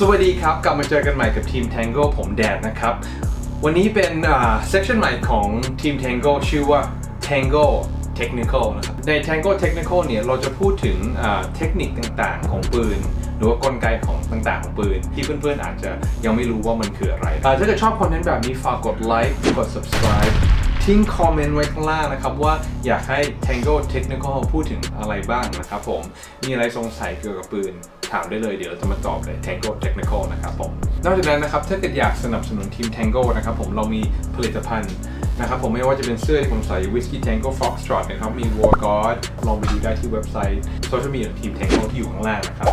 สวัสดีครับ กลับมาเจอกันใหม่กับทีม Tango ผมแดดนะครับ วันนี้เป็นอ่า section ใหม่ของทีม Tango ชื่อว่า Tango Technical นะครับ ใน Tango Technical เนี่ย เราจะพูดถึงเทคนิคต่างๆ ของปืน หรือว่ากลไกของต่างๆ ของปืน ที่เพื่อนๆ อาจจะยังไม่รู้ว่ามันคืออะไร ถ้าเกิดชอบคอนเทนต์แบบนี้ ฝากกดไลค์ กด subscribe ทิ้งคอมเมนต์ไว้ข้างล่างนะครับ ว่าอยากให้ Tango Technical พูดถึงอะไรบ้างนะครับผม มีอะไรสงสัยเกี่ยวกับปืน ถามได้เลยเดี๋ยวเราจะมาตอบเลย Tango Technical นะครับผม นอกจากนั้นนะครับถ้าเกิดอยากสนับสนุนทีม Tango นะครับผมเรามีผลิตภัณฑ์นะครับผมไม่ว่าจะเป็นเสื้อที่ผมใส่ Whiskey Tango Foxtrot นะครับมี War Guard ลองไปดูได้ที่เว็บไซต์โซเชียลมีเดียของทีม Tango ที่อยู่ข้างล่างนะครับ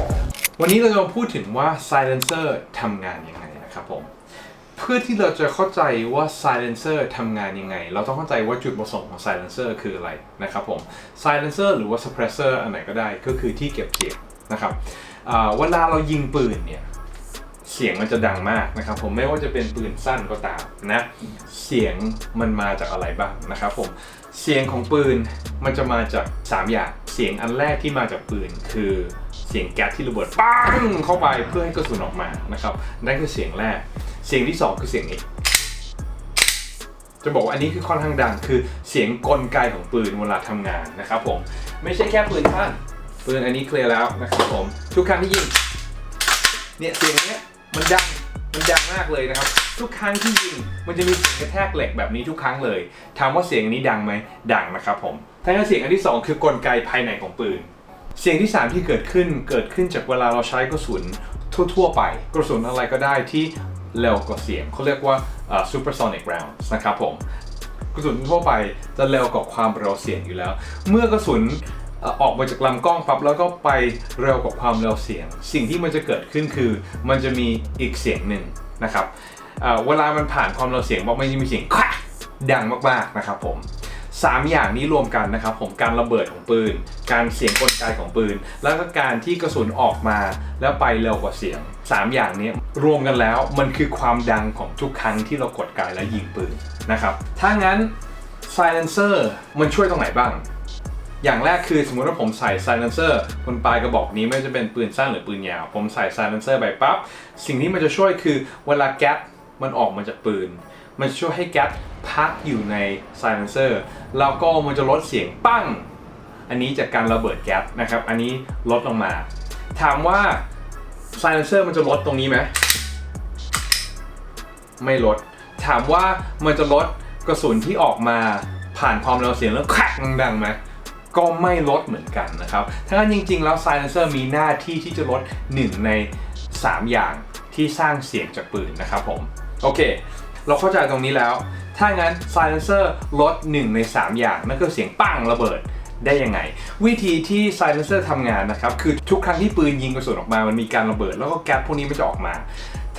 วันนี้เราจะมาพูดถึงว่า Silencer ทำงานยังไงนะครับผมเพื่อที่เราจะเข้าใจว่า silencer ทำงานยังไง เราต้องเข้าใจว่าจุดประสงค์ของ silencer คืออะไรนะครับผม silencer หรือว่า suppressor อันไหนก็ได้ก็คือที่เก็บเสียงนะครับ เวลาเรายิงปืนเนี่ยเสียงมันจะดังมากนะครับผมไม่ว่าจะเป็นปืนสั้นก็ตามนะเสียงมันมาจากอะไรบ้างนะครับผมเสียงของปืนมันจะมาจาก3อย่างเสียงอันแรกที่มาจากปืนคือเสียงแก๊สที่ระเบิดปังเข้าไปเพื่อให้กระสุนออกมานะครับนั่นคือเสียงแรก เสียงที่ 2 คือเสียงนี้จะบอกว่าอันนี้คือค่อนข้างดังคือเสียงกลไกของปืนเวลาทำงานนะครับผมไม่ใช่แค่ปืนสั้น ปืนอันนี้เคลียร์แล้วนะครับผม ทุกครั้งที่ยิง เนี่ยเสียงเนี้ยมันดัง มันดังมากเลยนะครับ ทุกครั้งที่ยิง มันจะมีเสียงกระแทกเหล็กแบบนี้ทุกครั้งเลย ถามว่าเสียงนี้ดังไหมดังนะครับผมถ้างั้นเสียงอันที่สองคือกลไกภายในของปืน เสียงที่สามที่เกิดขึ้น เกิดขึ้นจากเวลาเราใช้กระสุนทั่ว ๆ ไป กระสุนอะไรก็ได้ที่เร็วกว่าเสียงเขาเรียกว่า supersonic rounds นะครับผมกระสุนทั่วไปจะเร็วกว่าความเร็วเสียงอยู่แล้ว เมื่อกระสุน ออกมาจากลำกล้องปั๊บแล้วก็ไปเร็วกว่าความเร็วเสียง สิ่งที่มันจะเกิดขึ้นคือ มันจะมีอีกเสียงหนึ่งนะครับเเวลามันผ่านความเร็วเสียงปั๊บมันจะมีเสียงควักดังมากๆนะครับผมสามอย่างนี้รวมกันนะครับผมการระเบิดของปืน การเสียงกลไกของปืน แล้วก็การที่กระสุนออกมาแล้วไปเร็วกว่าเสียงสามอย่างนี้รวมกันแล้วมันคือความดังของทุกครั้งที่เรากดไกและยิงปืนนะครับถ้างั้น silencer มันช่วยตรงไหนบ้าง อย่างแรกคือสมมติว่าผมใส่ silencer บนปลายกระบอกนี้ไม่ว่าจะเป็นปืนสั้นหรือปืนยาว ผมใส่ silencer ไปปั๊บ สิ่งที่มันจะช่วยคือเวลาแก๊สมันออกมาจากปืน มันช่วยให้แก๊สพักอยู่ใน silencer แล้วก็มันจะลดเสียงปั้ง อันนี้จากการระเบิดแก๊สนะครับ อันนี้ลดลงมา ถามว่า silencer มันจะลดตรงนี้ไหมไม่ลด ถามว่ามันจะลดกระสุนที่ออกมาผ่านความเร็วเสียงแล้วแครกดังไหม ก็ไม่ลดเหมือนกันนะครับถ้างั้นจริงๆ แล้ว silencer มีหน้าที่ที่จะลด 1 ใน 3 อย่างที่สร้างเสียงจากปืนนะครับผม โอเค เราเข้าใจตรงนี้แล้ว ถ้างั้น silencer ลด 1 ใน 3 อย่าง นั่นคือเสียงปังระเบิดได้ยังไง วิธีที่ silencer ทำงานนะครับ คือทุกครั้งที่ปืนยิงกระสุนออกมา มันมีการระเบิด แล้วก็แก๊สพวกนี้มันจะออกมา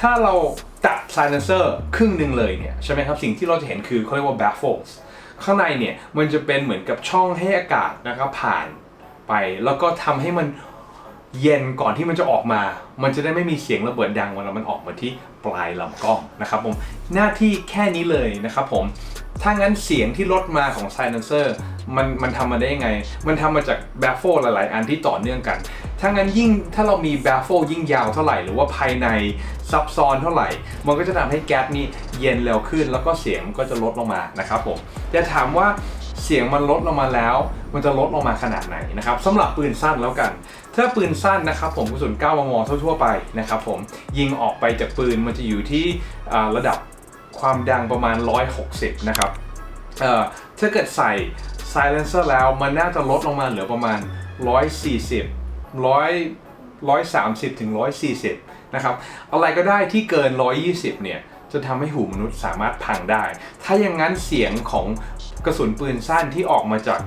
ถ้าเราตัด silencer ครึ่งหนึ่งเลยเนี่ยใช่ไหมครับ สิ่งที่เราจะเห็นคือเขาเรียกว่า baffles ข้างในเนี่ยมันจะเป็นเหมือนกับช่องให้อากาศนะครับผ่านไป แล้วก็ทำให้มันเย็นก่อนที่มันจะออกมา มันจะได้ไม่มีเสียงระเบิดดังเวลามันออกมาที่ปลายลำกล้องนะครับผม หน้าที่แค่นี้เลยนะครับผม ถ้างั้นเสียงที่ลดมาของ silencer มันมันทำมาได้ยังไง มันทำมาจาก baffle หลาย ๆ อันที่ต่อเนื่องกัน ถ้างั้นยิ่งถ้าเรามี baffle ยิ่งยาวเท่าไหร่ หรือว่าภายในซับซ้อนเท่าไหร่ มันก็จะทำให้แก๊สนี้เย็นเร็วขึ้น แล้วก็เสียงก็จะลดลงมานะครับผมแต่ถามว่าเสียงมันลดลงมาแล้ว มันจะลดลงมาขนาดไหนนะครับสำหรับปืนสั้นแล้วกัน ถ้าปืนสั้นนะครับผมกระสุน9มมทั่วๆไปนะครับผมยิงออกไปจากปืนมันจะอยู่ที่ระดับความดังประมาณ 160 นะครับถ้าเกิดใส่ silencer แล้วมันน่าจะลดลงมาเหลือประมาณ 140 ร้อยสามสิบถึงร้อยสี่สิบนะครับอะไรก็ได้ที่เกินร้อยยี่สิบเนี่ยจะทำให้หูมนุษย์สามารถพังได้ ถ้าอย่างนั้นเสียงของกระสุนปืนสั้นที่ออกมาจาก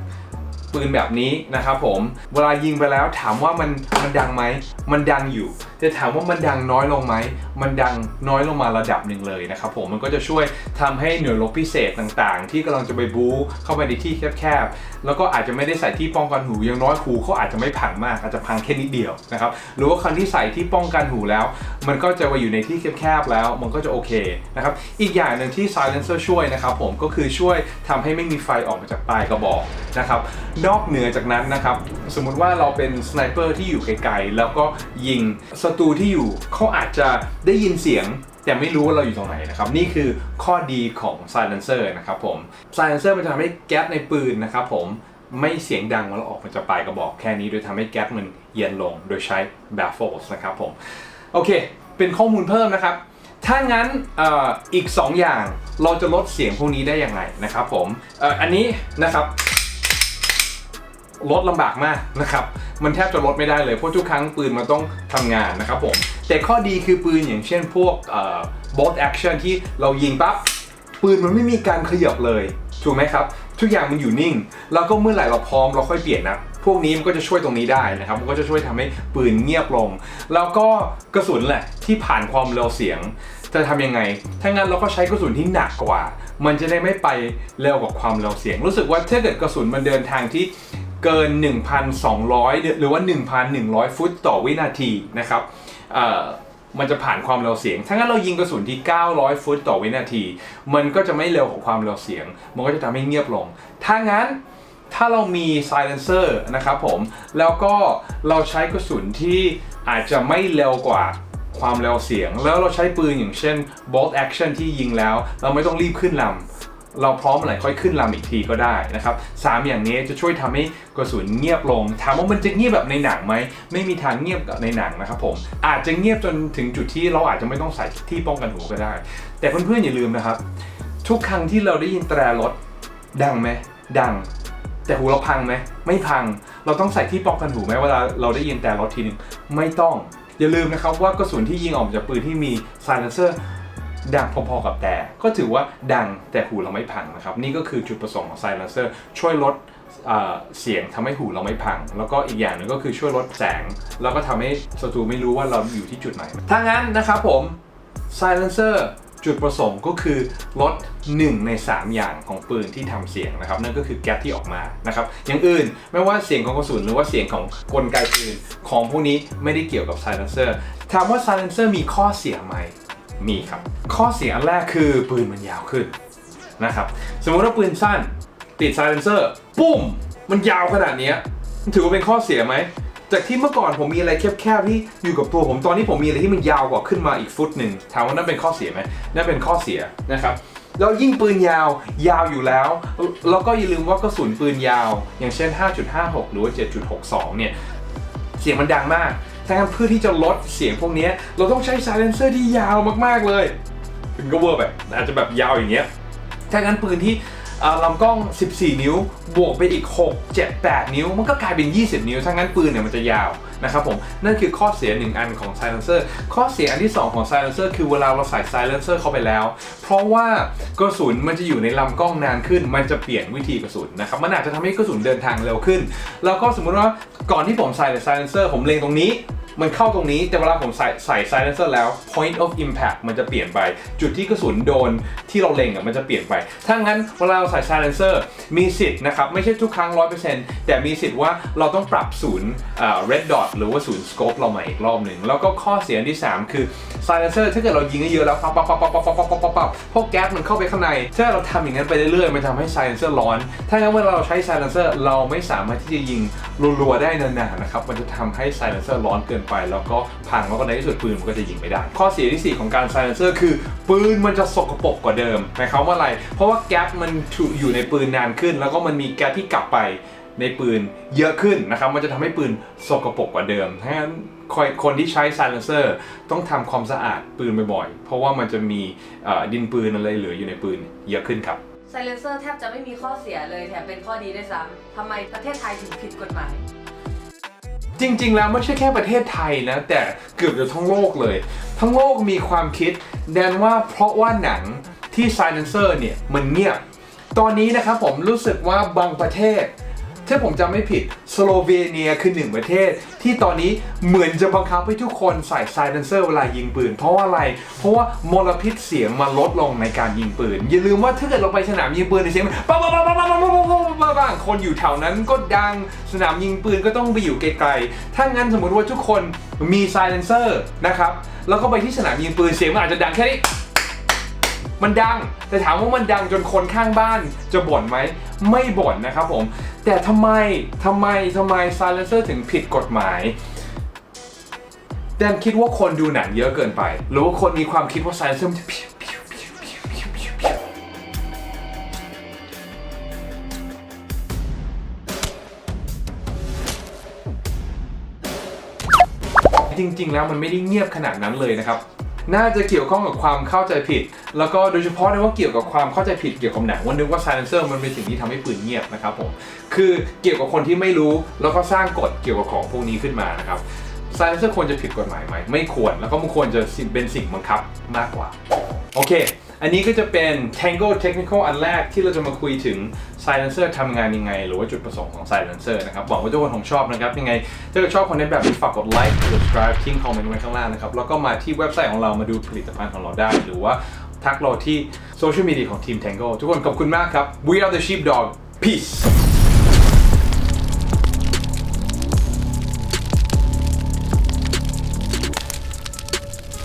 ปืนแบบนี้นะครับผม เวลายิงไปแล้วถามว่ามันมันดังไหม มันดังอยู่แต่ถามว่ามันดังน้อยลงไหม มันดังน้อยลงมาระดับหนึ่งเลยนะครับผม มันก็จะช่วยทำให้หน่วยรบพิเศษต่างๆ ที่กำลังจะไปบู๊เข้าไปในที่แคบๆ แล้วก็อาจจะไม่ได้ใส่ที่ป้องกันหูย่างน้อยหูเขาอาจจะไม่พังมาก อาจจะพังแค่นิดเดียวนะครับ หรือว่าคันที่ใส่ที่ป้องกันหูแล้ว มันก็จะไปอยู่ในที่แคบๆแล้ว มันก็จะโอเคนะครับ อีกอย่างหนึ่งที่ silencer ช่วยนะครับผม ก็คือช่วยทำให้ไม่มีไฟออกมาจากปลายกระบอกนะครับนอกเหนือจากนั้นนะครับ สมมุติว่าเราเป็นสไนเปอร์ที่อยู่ไกลๆแล้วก็ยิงศัตรูที่อยู่เขาอาจจะได้ยินเสียงแต่ไม่รู้ว่าเราอยู่ตรงไหนนะครับ นี่คือข้อดีของ silencer นะครับผม silencer มันจะทำให้แก๊สในปืนนะครับผมไม่เสียงดังแล้วออกมาจากปลายกระบอกแค่นี้โดยทำให้แก๊สมันเย็นลงโดยใช้ baffles นะครับผม โอเค เป็นข้อมูลเพิ่มนะครับ ถ้างั้นออีก 2 อย่างเราจะลดเสียงพวกนี้ได้อยังไงนะครับผมอออันนี้นะครับ ลดลำบากมากนะครับ มันแทบจะลดไม่ได้เลย เพราะทุกครั้งปืนมันต้องทำงานนะครับผม แต่ข้อดีคือปืนอย่างเช่นพวกเอ่อ bolt action ที่เรายิงปั๊บปืนมันไม่มีการขยับเลย ถูกไหมครับ ทุกอย่างมันอยู่นิ่ง แล้วก็เมื่อไหร่เราพร้อมเราค่อยเปลี่ยนนะ พวกนี้มันก็จะช่วยตรงนี้ได้นะครับ มันก็จะช่วยทำให้ปืนเงียบลง แล้วก็กระสุนแหละที่ผ่านความเร็วเสียง จะทำยังไง ถ้างั้นเราก็ใช้กระสุนที่หนักกว่า มันจะได้ไม่ไปเร็วกว่าความเร็วเสียง รู้สึกว่าถ้าเกิดกระสุนมันเดินทางที่ เกิน 1,200 หรือว่า 1,100 ฟุตต่อวินาทีนะครับมันจะผ่านความเร็วเสียง ถ้างั้นเรายิงกระสุนที่ 900 ฟุตต่อวินาที มันก็จะไม่เร็วกว่าความเร็วเสียง มันก็จะทำให้เงียบลง ถ้างั้นถ้าเรามี silencer นะครับผม แล้วก็เราใช้กระสุนที่อาจจะไม่เร็วกว่าความเร็วเสียง แล้วเราใช้ปืนอย่างเช่น bolt action ที่ยิงแล้ว เราไม่ต้องรีบขึ้นลำ เราพร้อมเมื่อไหร่ค่อยขึ้นลำอีกทีก็ได้นะครับสามอย่างนี้จะช่วยทำให้กระสุนเงียบลง ถามว่ามันจะเงียบแบบในหนังไหม ไม่มีทางเงียบแบบในหนังนะครับผม อาจจะเงียบจนถึงจุดที่เราอาจจะไม่ต้องใส่ที่ป้องกันหูก็ได้ แต่เพื่อนๆอย่าลืมนะครับ ทุกครั้งที่เราได้ยินแตรรถดังไหมดัง แต่หูเราพังไหมไม่พัง เราต้องใส่ที่ป้องกันหูไหมเวลาเราได้ยินแต่รถทีนึงไม่ต้อง อย่าลืมนะครับว่ากระสุนที่ยิงออกมาจากปืนที่มี silencer ดังพอๆกับแต่ ก็ถือว่าดังแต่หูเราไม่พังนะครับ นี่ก็คือจุดประสงค์ของ silencer ช่วยลดเสียงทำให้หูเราไม่พัง แล้วก็อีกอย่างหนึ่งก็คือช่วยลดแสง แล้วก็ทำให้ศัตรูไม่รู้ว่าเราอยู่ที่จุดไหนถ้างั้นนะครับผม silencer จุดประสงค์ก็คือลด 1 ใน 3 อย่างของปืนที่ทำเสียงนะครับ นั่นก็คือแก๊สที่ออกมานะครับอย่างอื่นไม่ว่าเสียงของกระสุนหรือว่าเสียงของกลไกปืนของพวกนี้ไม่ได้เกี่ยวกับ silencer ถามว่า silencer มีข้อเสียไหม มีครับ ข้อเสียอันแรกคือปืนมันยาวขึ้นนะครับ สมมติว่าปืนสั้นติด silencer ปุ้ม มันยาวขนาดนี้ถือว่าเป็นข้อเสียไหม จากที่เมื่อก่อนผมมีอะไรแคบๆที่อยู่กับตัวผมตอนนี้ผมมีอะไรที่มันยาวกว่าขึ้นมาอีกฟุตหนึ่งถามว่านั่นเป็นข้อเสียไหมนั่นเป็นข้อเสียนะครับแล้วยิ่งปืนยาวยาวอยู่แล้ว แล้วก็อย่าลืมว่ากระสุนปืนยาว อย่างเช่น 5.56 หรือว่า7.62 เนี่ย เสียงมันดังมาก ดังนั้นเพื่อที่จะลดเสียงพวกนี้เราต้องใช้ไซเลนเซอร์ที่ยาวมากๆเลยถึงก็เวอร์ไปอาจจะแบบยาวอย่างเงี้ยดังนั้นปืนที่ ลำกล้อง 14 นิ้ว บวกไปอีก 6 7 8 นิ้ว มันก็กลายเป็น 20 นิ้วถ้างั้นปืนเนี่ยมันจะยาวนะครับผม นั่นคือข้อเสียหนึ่งอันของ silencer ข้อเสียอันที่ 2 ของ silencer คือเวลาเราใส่ silencer เข้าไปแล้ว เพราะว่ากระสุนมันจะอยู่ในลำกล้องนานขึ้น มันจะเปลี่ยนวิธีกระสุนนะครับ มันอาจจะทำให้กระสุนเดินทางเร็วขึ้น แล้วก็สมมุติว่าก่อนที่ผมใส่ silencer ผมเล็งตรงนี้ มันเข้าตรงนี้แต่เวลาผมใส่ใส่ silencer แล้ว point of impact มันจะเปลี่ยนไป จุดที่กระสุนโดนที่เราเล็งอะมันจะเปลี่ยนไป ถ้างั้นเวลาเราใส่ silencer มีสิทธิ์นะครับ ไม่ใช่ทุกครั้ง 100%แต่มีสิทธิ์ว่าเราต้องปรับศูนย์ red dot หรือว่าศูนย์ scope เราใหม่อีกรอบหนึ่ง แล้วก็ข้อเสียที่ 3 คือ silencer ถ้าเกิดเรายิงเยอะแล้วปั๊บปั๊บปั๊บปั๊บปั๊บปั๊บปั๊บปั๊บพวกแก๊สมันเข้าไปข้างใน ถ้าเราทำอย่างนั้นไปเรื่อยๆมันทำให้ silencer ร้อน ถ้างั้นเวลาเราใช้ silencer เราไม่สามารถที่จะยิงรัวๆได้นานๆนะครับมันจะทำให้ silencer ร้อนเกินไป แล้วก็พังแล้วก็ในที่สุดปืนมันก็จะยิงไม่ได้ ข้อเสียที่ 4 ของการ silencer คือ ปืนมันจะสกปรกกว่าเดิมหมายความว่าอะไร เพราะว่าแก๊สมันอยู่ในปืนนานขึ้น แล้วก็มันมีแก๊สที่กลับไปในปืนเยอะขึ้นนะครับ มันจะทำให้ปืนสกปรกกว่าเดิมถ้างั้นคนที่ใช้ silencer ต้องทำความสะอาดปืนบ่อยๆ เพราะว่ามันจะมีดินปืนอะไรเหลืออยู่ในปืนเยอะขึ้นครับไซเลนเซอร์แทบจะไม่มีข้อเสียเลยแถมเป็นข้อดีด้วยซ้ำทำไมประเทศไทยถึงผิดกฎหมาย จริง ๆ แล้วไม่ใช่แค่ประเทศไทยนะ แต่เกือบจะทั้งโลกเลย ทั้งโลกมีความคิดแดนว่าเพราะว่าหนังที่ไซเลนเซอร์เนี่ยมันเงียบ ตอนนี้นะครับผมรู้สึกว่าบางประเทศถ้าผมจำไม่ผิดสโลเวเนียคือหนึ่งประเทศ ที่ตอนนี้เหมือนจะบังคับให้ทุกคนใส่ไซเลนเซอร์เวลายิงปืน เพราะว่าอะไร เพราะว่ามลพิษเสียงมันลดลงในการยิงปืน อย่าลืมว่าถ้าเกิดเราไปสนามยิงปืนเสียงมันปังปังปังปังปังปัง คนอยู่แถวนั้นก็ดังสนามยิงปืนก็ต้องไปอยู่ไกลๆ ถ้างั้นสมมติว่าทุกคนมี silencer นะครับ แล้วก็ไปที่สนามยิงปืนเสียงมันอาจจะดังแค่นี้ มันดัง แต่ถามว่ามันดังจนคนข้างบ้านจะบ่นไหม ไม่บ่นนะครับผม แต่ทำไมทำไมทำไม silencer ถึงผิดกฎหมายแดนคิดว่าคนดูหนังเยอะเกินไป หรือว่าคนมีความคิดว่า silencer มันจะพิวพิว จริง ๆ แล้วมันไม่ได้เงียบขนาดนั้นเลยนะครับน่าจะเกี่ยวข้องกับความเข้าใจผิด แล้วก็โดยเฉพาะในว่าเกี่ยวกับความเข้าใจผิดเกี่ยวกับหนังว่านึกว่าไซเลนเซอร์มันเป็นสิ่งที่ทำให้ปืนเงียบนะครับผม คือเกี่ยวกับคนที่ไม่รู้แล้วก็สร้างกฎเกี่ยวกับของพวกนี้ขึ้นมานะครับไซเลนเซอร์ควรจะผิดกฎหมายไหมไม่ควร แล้วก็มันควรจะเป็นสิ่งบังคับมากกว่า โอเค อันนี้ก็จะเป็น Tango Technical อันแรกที่เราจะมาคุยถึง silencer ทำงานยังไง หรือว่าจุดประสงค์ของ silencer นะครับหวังว่าทุกคนคงชอบนะครับ ยังไงถ้าเกิดชอบคอนเทนต์แบบนี้ฝากกดไลค์ subscribe ทิ้งคอมเมนต์ไว้ข้างล่างนะครับ แล้วก็มาที่เว็บไซต์ของเรามาดูผลิตภัณฑ์ของเราได้ หรือว่าทักเราที่โซเชียลมีเดียของทีม Tango ทุกคนขอบคุณมากครับ We are the sheepdog peace